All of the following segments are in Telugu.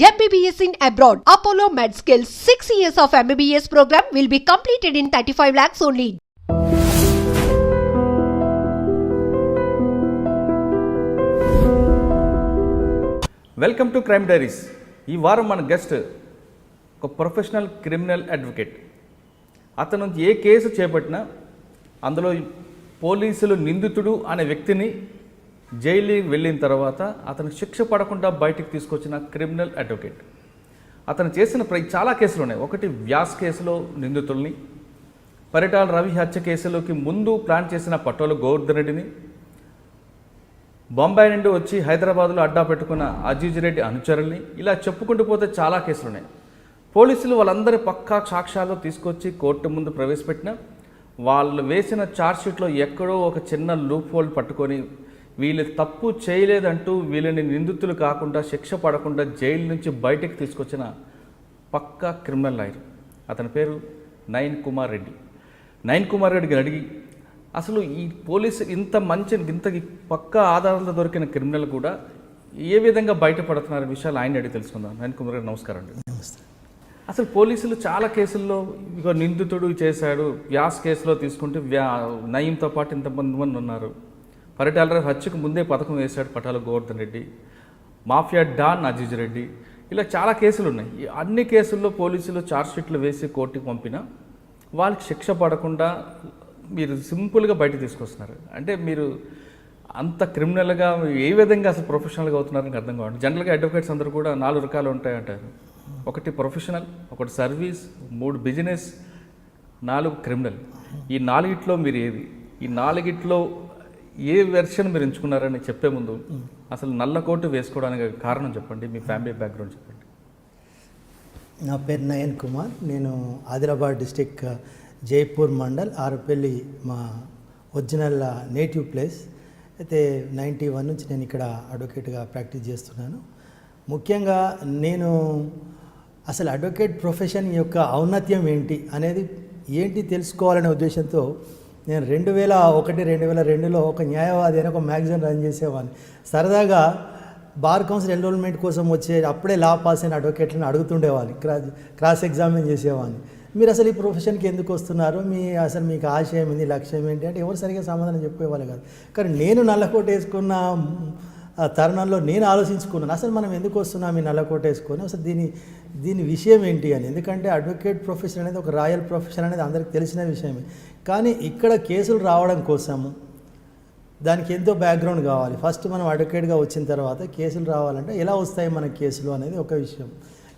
MBBS in abroad. Apollo MedSkill 6 years of MBBS program will be completed in 35 lakhs only. Welcome to crime diaries ఈ వారం మన గెస్ట్ ఒక ప్రొఫెషనల్ క్రిమినల్ అడ్వకేట్ అతను ఏ కేసు చేపట్టినా అందులో పోలీసులు నిందితుడు అనే వ్యక్తిని జైలుకి వెళ్ళిన తర్వాత అతను శిక్ష పడకుండా బయటికి తీసుకొచ్చిన క్రిమినల్ అడ్వకేట్. అతను చేసిన ప్ర చాలా కేసులు ఉన్నాయి. ఒకటి వ్యాస్ కేసులో నిందితుల్ని పరిటాల రవి హత్య కేసులోకి ముందు ప్లాన్ చేసిన పట్టోలు గోవర్ధన్ రెడ్డిని బొంబాయి నుండి వచ్చి హైదరాబాద్లో అడ్డా పెట్టుకున్న అజీజ్ రెడ్డి అనుచరుల్ని ఇలా చెప్పుకుంటూ పోతే చాలా కేసులు ఉన్నాయి. పోలీసులు వాళ్ళందరి పక్కా సాక్ష్యాలు తీసుకొచ్చి కోర్టు ముందు ప్రవేశపెట్టిన వాళ్ళు వేసిన ఛార్జ్షీట్లో ఎక్కడో ఒక చిన్న లూప్ హోల్ పట్టుకొని వీళ్ళు తప్పు చేయలేదంటూ వీళ్ళని నిందితులు కాకుండా శిక్ష పడకుండా జైలు నుంచి బయటకు తీసుకొచ్చిన పక్కా క్రిమినల్ లాయర్. అతని పేరు నయన్ కుమార్ రెడ్డి. నయన్ కుమార్ రెడ్డికి అడిగి అసలు ఈ పోలీసు ఇంత మంచి ఇంత పక్కా ఆధారాలతో దొరికిన క్రిమినల్ కూడా ఏ విధంగా బయటపడుతున్నారు విషయాలు ఆయన అడిగి తెలుసుకుందాం. నయన్ కుమార్ రెడ్డి నమస్కారం అండి. అసలు పోలీసులు చాలా కేసుల్లో ఇక నిందితుడు చేశాడు వ్యాస్ కేసులో తీసుకుంటే వ్యా నయంతో పాటు ఇంతమంది మంది ఉన్నారు. పరిటాల హత్యకు ముందే పథకం వేశాడు పటాల గోవర్ధన్ రెడ్డి మాఫియా డాన్ అజీజ్ రెడ్డి. ఇలా చాలా కేసులు ఉన్నాయి అన్ని కేసుల్లో పోలీసులు చార్జ్షీట్లు వేసి కోర్టుకు పంపినా వాళ్ళకి శిక్ష పడకుండా మీరు సింపుల్గా బయట తీసుకొస్తున్నారు. అంటే మీరు అంత క్రిమినల్గా ఏ విధంగా అసలు ప్రొఫెషనల్గా అవుతున్నారని అర్థం కావాలి జనరల్గా అడ్వకేట్స్ అందరూ కూడా నాలుగు రకాలు ఉంటాయంటారు. ఒకటి ప్రొఫెషనల్ ఒకటి సర్వీస్ మూడు బిజినెస్ నాలుగు క్రిమినల్. ఈ నాలుగిట్లో మీరు ఏది? ఈ నాలుగిట్లో ఏ వెర్షన్ మీరు ఎంచుకున్నారని చెప్పే ముందు అసలు నల్ల కోటు వేసుకోవడానికి కారణం చెప్పండి మీ ఫ్యామిలీ బ్యాక్గ్రౌండ్ చెప్పండి. నా పేరు నయన్ కుమార్. నేను ఆదిలాబాద్ డిస్టిక్ జైపూర్ మండల్ ఆరుపల్లి మా ఒరిజినల్ నేటివ్ ప్లేస్. అయితే నైంటీ వన్ నుంచి నేను ఇక్కడ అడ్వకేట్గా ప్రాక్టీస్ చేస్తున్నాను. ముఖ్యంగా నేను అసలు అడ్వకేట్ ప్రొఫెషన్ యొక్క ఔన్నత్యం ఏంటి అనేది ఏంటి తెలుసుకోవాలనే ఉద్దేశంతో నేను రెండు వేల ఒకటి రెండు వేల రెండులో ఒక న్యాయవాది అని ఒక మ్యాగజైన్ రన్ చేసేవాడిని. సరదాగా బార్ కౌన్సిల్ ఎన్రోల్మెంట్ కోసం వచ్చే అప్పుడే లా పాస్ అయిన అడ్వకేట్లను అడుగుతుండేవాడిని. క్రాస్ క్రాస్ ఎగ్జామిన్ చేసేవాడిని. మీరు అసలు ఈ ప్రొఫెషన్కి ఎందుకు వస్తున్నారు? మీ అసలు మీకు ఆశయం ఏంది? లక్ష్యం ఏంటి? అంటే ఎవరు సరిగ్గా సమాధానం చెప్పేవాళ్ళు కాదు. కానీ నేను నల్లకోట వేసుకున్న తరుణంలో నేను ఆలోచించుకున్నాను అసలు మనం ఎందుకు వస్తున్నాం ఈ నల్లకోట వేసుకొని? అసలు దీని దీని విషయం ఏంటి? అని. ఎందుకంటే అడ్వకేట్ ప్రొఫెషన్ అనేది ఒక రాయల్ ప్రొఫెషన్ అనేది అందరికీ తెలిసిన విషయమే కానీ ఇక్కడ కేసులు రావడం కోసము దానికి ఎంతో బ్యాక్గ్రౌండ్ కావాలి. ఫస్ట్ మనం అడ్వకేట్గా వచ్చిన తర్వాత కేసులు రావాలంటే ఎలా వస్తాయి మన కేసులు అనేది ఒక విషయం.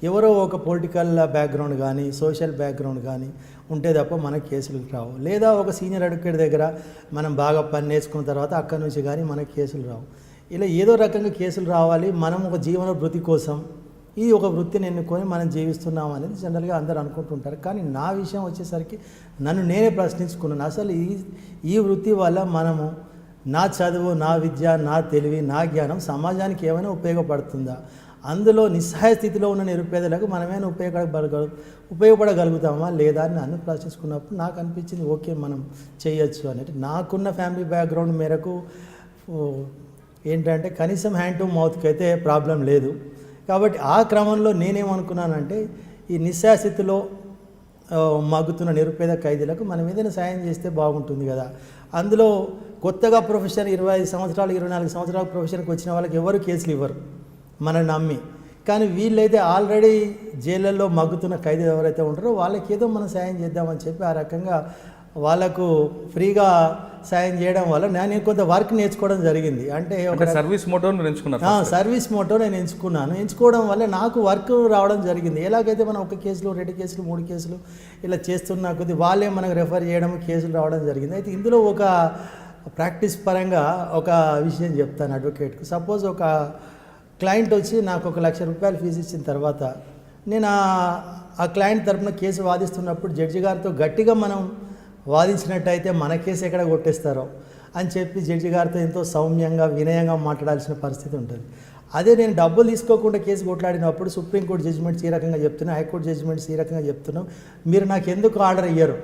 ఎవరో ఒక పొలిటికల్ బ్యాక్గ్రౌండ్ కానీ సోషల్ బ్యాక్గ్రౌండ్ కానీ ఉంటే తప్ప మన కేసులు రావు. లేదా ఒక సీనియర్ అడ్వకేట్ దగ్గర మనం బాగా పని నేర్చుకున్న తర్వాత అక్కడి నుంచి కానీ మన కేసులు రావు. ఇలా ఏదో రకంగా కేసులు రావాలి మనం ఒక జీవన వృత్తి కోసం ఇది ఒక వృత్తిని ఎన్నుకొని మనం జీవిస్తున్నాం అనేది జనరల్గా అందరూ అనుకుంటుంటారు. కానీ నా విషయం వచ్చేసరికి నన్ను నేనే ప్రశ్నించుకున్నాను. అసలు ఈ ఈ వృత్తి వల్ల మనము నా చదువు నా విద్య నా తెలివి నా జ్ఞానం సమాజానికి ఏమైనా ఉపయోగపడుతుందా? అందులో నిస్సహాయ స్థితిలో ఉన్న నిరుపేదలకు మనమేమైనా ఉపయోగపడగల ఉపయోగపడగలుగుతామా లేదా అని నన్ను ప్రశ్నించుకున్నప్పుడు నాకు అనిపించింది ఓకే మనం చేయొచ్చు అనేది నాకున్న ఫ్యామిలీ బ్యాక్గ్రౌండ్ మేరకు ఏంటంటే కనీసం హ్యాండ్ టు మౌత్కి అయితే ప్రాబ్లం లేదు. కాబట్టి ఆ క్రమంలో నేనేమనుకున్నానంటే ఈ నిస్సహాయ మగ్గుతున్న నిరుపేద ఖైదీలకు మనం ఏదైనా సాయం చేస్తే బాగుంటుంది కదా. అందులో కొత్తగా ప్రొఫెషన్ ఇరవై ఐదు సంవత్సరాలు ఇరవై నాలుగు సంవత్సరాల ప్రొఫెషన్కి వచ్చిన వాళ్ళకి ఎవరు కేసులు ఇవ్వరు. మనల్ని నమ్మి. కానీ వీళ్ళైతే ఆల్రెడీ జైళ్ళల్లో మగ్గుతున్న ఖైదీ ఎవరైతే ఉంటారో వాళ్ళకి ఏదో మనం సాయం చేద్దామని చెప్పి ఆ రకంగా వాళ్ళకు ఫ్రీగా సాయం చేయడం వల్ల నేను కొంత వర్క్ నేర్చుకోవడం జరిగింది. అంటే ఒక సర్వీస్ మోటో ఆ, సర్వీస్ మోటో నేను ఎంచుకున్నాను. ఎంచుకోవడం వల్ల నాకు వర్క్ రావడం జరిగింది. ఎలాగైతే మనం ఒక కేసులు రెండు కేసులు మూడు కేసులు ఇలా చేస్తున్న కొద్ది వాళ్ళే మనకు రెఫర్ చేయడం కేసులు రావడం జరిగింది. అయితే ఇందులో ఒక ప్రాక్టీస్ పరంగా ఒక విషయం చెప్తాను అడ్వకేట్కు. సపోజ్ ఒక క్లయింట్ వచ్చి నాకు ఒక లక్ష రూపాయలు ఫీజు ఇచ్చిన తర్వాత నేను ఆ- ఆ క్లయింట్ తరపున కేసు వాదిస్తున్నప్పుడు జడ్జి గారితో గట్టిగా మనం వాదించినట్టయితే మన కేసు ఎక్కడ కొట్టేస్తారో అని చెప్పి జడ్జి గారితో ఎంతో సౌమ్యంగా వినయంగా మాట్లాడాల్సిన పరిస్థితి ఉంటుంది. అదే నేను డబ్బులు తీసుకోకుండా కేసు కొట్లాడినప్పుడు సుప్రీంకోర్టు జడ్జిమెంట్స్ ఈ రకంగా చెప్తున్నాం హైకోర్టు జడ్జిమెంట్స్ ఈ రకంగా చెప్తున్నాం మీరు నాకు ఎందుకు ఆర్డర్ ఇయ్యరు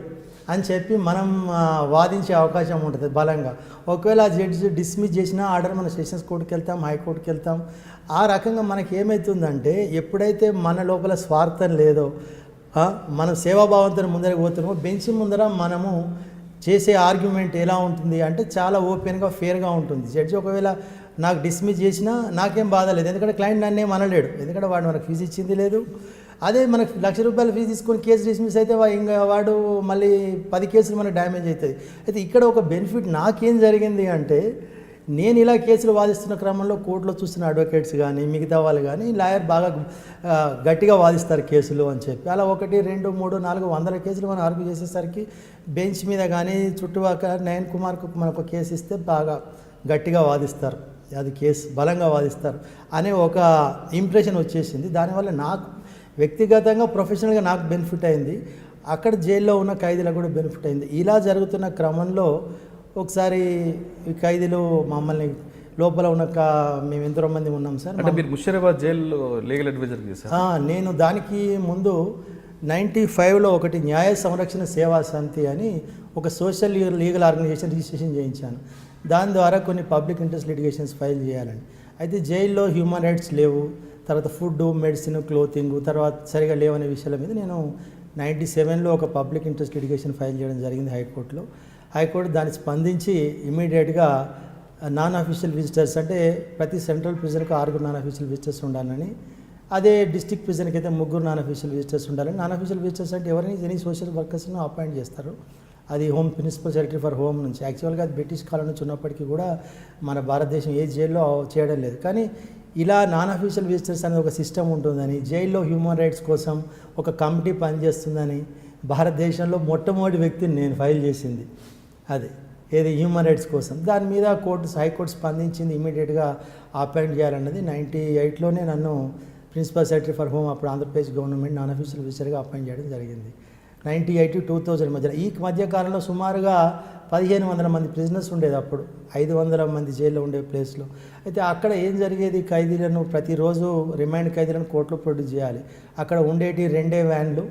అని చెప్పి మనం వాదించే అవకాశం ఉంటుంది బలంగా. ఒకవేళ ఆ జడ్జి డిస్మిస్ చేసిన ఆర్డర్ మన సెషన్స్ కోర్టుకి వెళ్తాం హైకోర్టుకి వెళ్తాం. ఆ రకంగా మనకి ఏమవుతుందంటే ఎప్పుడైతే మన లోపల స్వార్థం లేదో మనం సేవాభావంతో ముందరకు పోతున్నామో బెంచ్ ముందర మనము చేసే ఆర్గ్యుమెంట్ ఎలా ఉంటుంది అంటే చాలా ఓపెన్గా ఫేర్గా ఉంటుంది. జడ్జి ఒకవేళ నాకు డిస్మిస్ చేసినా నాకేం బాధ లేదు. ఎందుకంటే క్లయింట్ నన్ను ఏం అనలేడు ఎందుకంటే వాడు మనకు ఫీజు ఇచ్చింది లేదు. అదే మనకు లక్ష రూపాయలు ఫీజు తీసుకొని కేసు డిస్మిస్ అయితే ఇంకా వాడు మళ్ళీ పది కేసులు మనకు డ్యామేజ్ అవుతుంది. అయితే ఇక్కడ ఒక బెనిఫిట్ నాకేం జరిగింది అంటే నేను ఇలా కేసులు వాదిస్తున్న క్రమంలో కోర్టులో చూసిన అడ్వకేట్స్ కానీ మిగతా వాళ్ళు కానీ లాయర్ బాగా గట్టిగా వాదిస్తారు కేసులు అని చెప్పి. అలా ఒకటి రెండు మూడు నాలుగు వందల కేసులు మనం ఆర్గ్యూ చేసేసరికి బెంచ్ మీద కానీ చుట్టుపక్కల నయన్ కుమార్కు మనకు కేసు ఇస్తే బాగా గట్టిగా వాదిస్తారు. అది కేసు బలంగా వాదిస్తారు అనే ఒక ఇంప్రెషన్ వచ్చేసింది. దానివల్ల నాకు వ్యక్తిగతంగా ప్రొఫెషనల్గా నాకు బెనిఫిట్ అయింది. అక్కడ జైల్లో ఉన్న ఖైదీలకు కూడా బెనిఫిట్ అయింది. ఇలా జరుగుతున్న క్రమంలో ఒకసారి ఈ ఖైదీలు మమ్మల్ని లోపల ఉన్న మేము ఎంతో మంది ఉన్నాం సార్. అంటే మీరు ముషీరాబాద్ జైల్లో లీగల్ అడ్వైజర్ నేను దానికి ముందు నైంటీ ఫైవ్లో ఒకటి న్యాయ సంరక్షణ సేవా సమితి అని ఒక social legal legal organization registration చేయించాను. దాని ద్వారా కొన్ని పబ్లిక్ ఇంట్రెస్ట్ లిటిగేషన్స్ ఫైల్ చేయాలని. అయితే జైల్లో హ్యూమన్ రైట్స్ లేవు. తర్వాత ఫుడ్ మెడిసిన్ క్లోతింగ్ తర్వాత సరిగా లేవనే విషయాల మీద నేను నైంటీ సెవెన్లో ఒక పబ్లిక్ ఇంట్రెస్ట్ లిటిగేషన్ ఫైల్ చేయడం జరిగింది హైకోర్టులో. హైకోర్టు దాన్ని స్పందించి ఇమీడియట్గా నాన్ అఫీషియల్ విజిటర్స్ అంటే ప్రతి సెంట్రల్ ప్రిజన్కు ఆరుగురు నాన్ అఫీషియల్ విజిటర్స్ ఉండాలని అదే డిస్టిక్ ప్రిజన్కి అయితే ముగ్గురు నాన్ అఫీషియల్ విజిటర్స్ ఉండాలని. నాన్ అఫీషియల్ విజిటర్స్ అంటే ఎవరిని? ఎనీ సోషల్ వర్కర్స్ను అపాయింట్ చేస్తారు. అది home principal secretary for home నుంచి. యాక్చువల్గా అది బ్రిటిష్ కాలం నుంచి ఉన్నప్పటికీ కూడా మన భారతదేశం ఏ జైల్లో చేయడం లేదు. కానీ ఇలా నాన్ అఫీషియల్ విజిటర్స్ అనేది ఒక సిస్టమ్ ఉంటుందని జైల్లో హ్యూమన్ రైట్స్ కోసం ఒక కమిటీ పనిచేస్తుందని భారతదేశంలో మొట్టమొదటి వ్యక్తిని నేను ఫైల్ చేసింది. అది. ఏది హ్యూమన్ రైట్స్ కోసం. దాని మీద కోర్టు హైకోర్టు స్పందించింది ఇమీడియట్గా అపాయింట్ చేయాలన్నది నైంటీ ఎయిట్లోనే నన్ను ప్రిన్సిపల్ సెక్రటరీ ఫర్ హోమ్ అప్పుడు ఆంధ్రప్రదేశ్ గవర్నమెంట్ నాన్ అఫీషియల్ విజిటర్గా అపాయింట్ చేయడం జరిగింది. నైంటీ ఎయిట్ టూ థౌజండ్ మధ్యలో ఈ మధ్యకాలంలో సుమారుగా పదిహేను వందల మంది ప్రిజనర్స్ ఉండేది అప్పుడు. ఐదు వందల మంది జైల్లో ఉండే ప్లేస్లో. అయితే అక్కడ ఏం జరిగేది? ఖైదీలను ప్రతిరోజు రిమైండ్ ఖైదీలను కోర్టులో ప్రొడ్యూస్ చేయాలి. అక్కడ ఉండేటి రెండే వ్యాన్లు.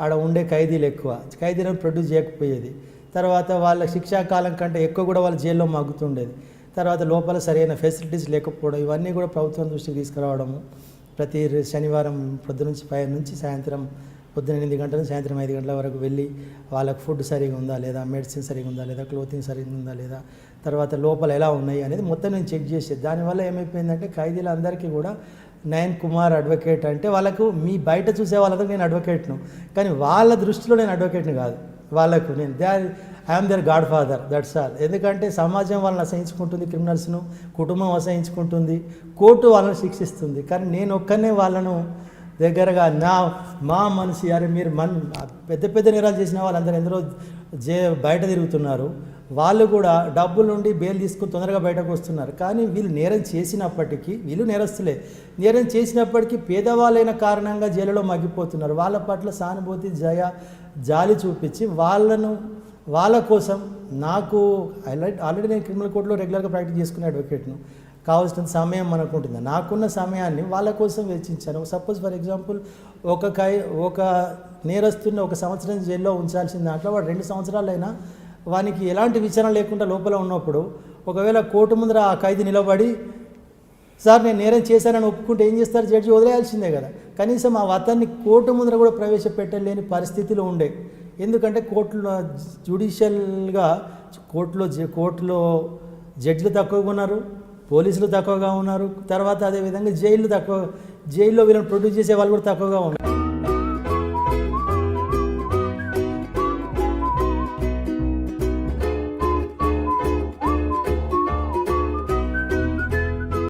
ఆడ ఉండే ఖైదీలు ఎక్కువ. ఖైదీలను ప్రొడ్యూస్ చేయకపోయేది. తర్వాత వాళ్ళ శిక్షాకాలం కంటే ఎక్కువ కూడా వాళ్ళ జైల్లో మగ్గుతుండేది. తర్వాత లోపల సరైన ఫెసిలిటీస్ లేకపోవడం ఇవన్నీ కూడా ప్రభుత్వం దృష్టికి తీసుకురావడము. ప్రతి శనివారం పొద్దు నుంచి పై నుంచి సాయంత్రం పొద్దున ఎనిమిది గంటల నుంచి సాయంత్రం ఐదు గంటల వరకు వెళ్ళి వాళ్ళకి ఫుడ్ సరిగా ఉందా లేదా మెడిసిన్ సరిగా ఉందా లేదా క్లోతింగ్ సరిగా ఉందా లేదా తర్వాత లోపల ఎలా ఉన్నాయి అనేది మొత్తం నేను చెక్ చేసేది. దానివల్ల ఏమైపోయిందంటే ఖైదీలందరికీ కూడా నయన్ కుమార్ అడ్వకేట్ అంటే వాళ్ళకు మీ బయట చూసే వాళ్ళతో నేను అడ్వకేట్ను కానీ వాళ్ళ దృష్టిలో నేను అడ్వకేట్ని కాదు. వాళ్ళకు నేను they I'm their god father that's all. ఎందుకంటే సమాజం వాళ్ళని అసహించుకుంటుంది క్రిమినల్స్ను కుటుంబం అసహించుకుంటుంది కోర్టు వాళ్ళని శిక్షిస్తుంది. కానీ నేను ఒక్కనే వాళ్ళను దగ్గరగా నా మా మనిషి అరే మీరు మన్ పెద్ద పెద్ద నేరాలు చేసిన వాళ్ళందరూ ఎందరో జే బయట తిరుగుతున్నారు. వాళ్ళు కూడా డబ్బులు నుండి బెయిల్ తీసుకుని తొందరగా బయటకు వస్తున్నారు. కానీ వీళ్ళు నేరం చేసినప్పటికీ వీళ్ళు నేరస్తులే. నేరం చేసినప్పటికీ పేదవాళ్ళైన కారణంగా జైలులో మగ్గిపోతున్నారు. వాళ్ళ పట్ల సానుభూతి జయ జాలి చూపించి వాళ్ళను వాళ్ళ కోసం నాకు ఆల్రెడీ ఆల్రెడీ నేను క్రిమినల్ కోర్టులో రెగ్యులర్గా ప్రాక్టీస్ చేసుకునే అడ్వకేట్ను కావాల్సిన సమయం మనకు ఉంటుంది. నాకున్న సమయాన్ని వాళ్ళ కోసం వెచ్చించాను. సపోజ్ ఫర్ ఎగ్జాంపుల్ ఒక కై ఒక నేరస్తున్న ఒక సంవత్సరం జైల్లో ఉంచాల్సిన దాంట్లో వాడు రెండు సంవత్సరాలైనా వానికి ఎలాంటి విచారణ లేకుండా లోపల ఉన్నప్పుడు ఒకవేళ కోర్టు ముందర ఆ ఖైదీ నిలబడి సార్ నేను నేరం చేశానని ఒప్పుకుంటే ఏం చేస్తారు? జడ్జి వదిలేయాల్సిందే కదా. కనీసం ఆ వతాన్ని కోర్టు ముందర కూడా ప్రవేశపెట్టలేని పరిస్థితిలో ఉండే. ఎందుకంటే కోర్టులో జ్యుడిషియల్గా కోర్టులో జ- కోర్టులో జడ్జిలు తక్కువగా ఉన్నారు పోలీసులు తక్కువగా ఉన్నారు. తర్వాత అదేవిధంగా జైలు తక్కువ జైల్లో వీళ్ళని ప్రొడ్యూస్ చేసే వాళ్ళు కూడా తక్కువగా ఉన్నారు.